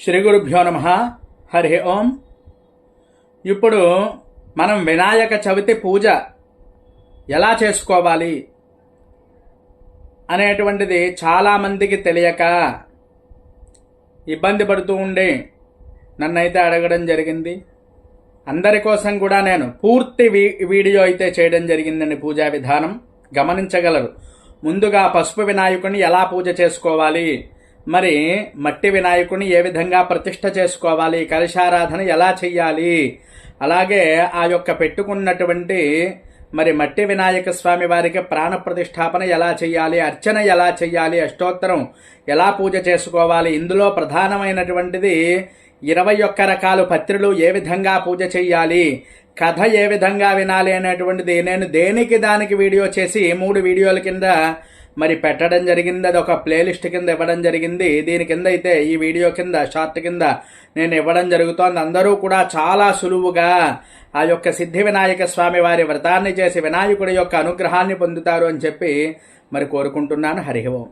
శ్రీ గురుభ్యో నమ. హరి ఓం. ఇప్పుడు మనం వినాయక చవితి పూజ ఎలా చేసుకోవాలి అనేటువంటిది చాలామందికి తెలియక ఇబ్బంది పడుతూ ఉండి నన్నైతే అడగడం జరిగింది. అందరి కోసం కూడా నేను పూర్తి వీ- వీడియో అయితే చేయడం జరిగిందండి పూజా విధానం. గమనించగలరు. ముందుగా పసుపు వినాయకుని ఎలా పూజ చేసుకోవాలి? మరి మట్టి వినాయకుని ఏ విధంగా ప్రతిష్ఠ చేసుకోవాలి? కలశారాధన ఎలా చెయ్యాలి? అలాగే ఆ యొక్క పెట్టుకున్నటువంటి మరి మట్టి వినాయక స్వామి వారికి ప్రాణ ప్రతిష్టాపన ఎలా చేయాలి అర్చన ఎలా చేయాలి అష్టోత్తరం ఎలా పూజ చేసుకోవాలి? ఇందులో ప్రధానమైనటువంటిది ఇరవై ఒక్క రకాలు పత్రులు ఏ విధంగా పూజ చేయాలి కథ ఏ విధంగా వినాలి అనేటువంటిది నేను దేనికి దానికి వీడియో చేసి మూడు వీడియోల కింద మరి పెట్టడం జరిగింది అది ఒక ప్లేలిస్ట్ కింద ఇవ్వడం జరిగింది. దీని కింద అయితే ఈ వీడియో కింద షార్ట్ కింద నేను ఇవ్వడం జరుగుతోంది. అందరూ కూడా చాలా సులువుగా ఆ యొక్క సిద్ధి వినాయక స్వామి వారి వ్రతాన్ని చేసి వినాయకుడి యొక్క అనుగ్రహాన్ని పొందుతారు అని చెప్పి మరి కోరుకుంటున్నాను. హరిహవం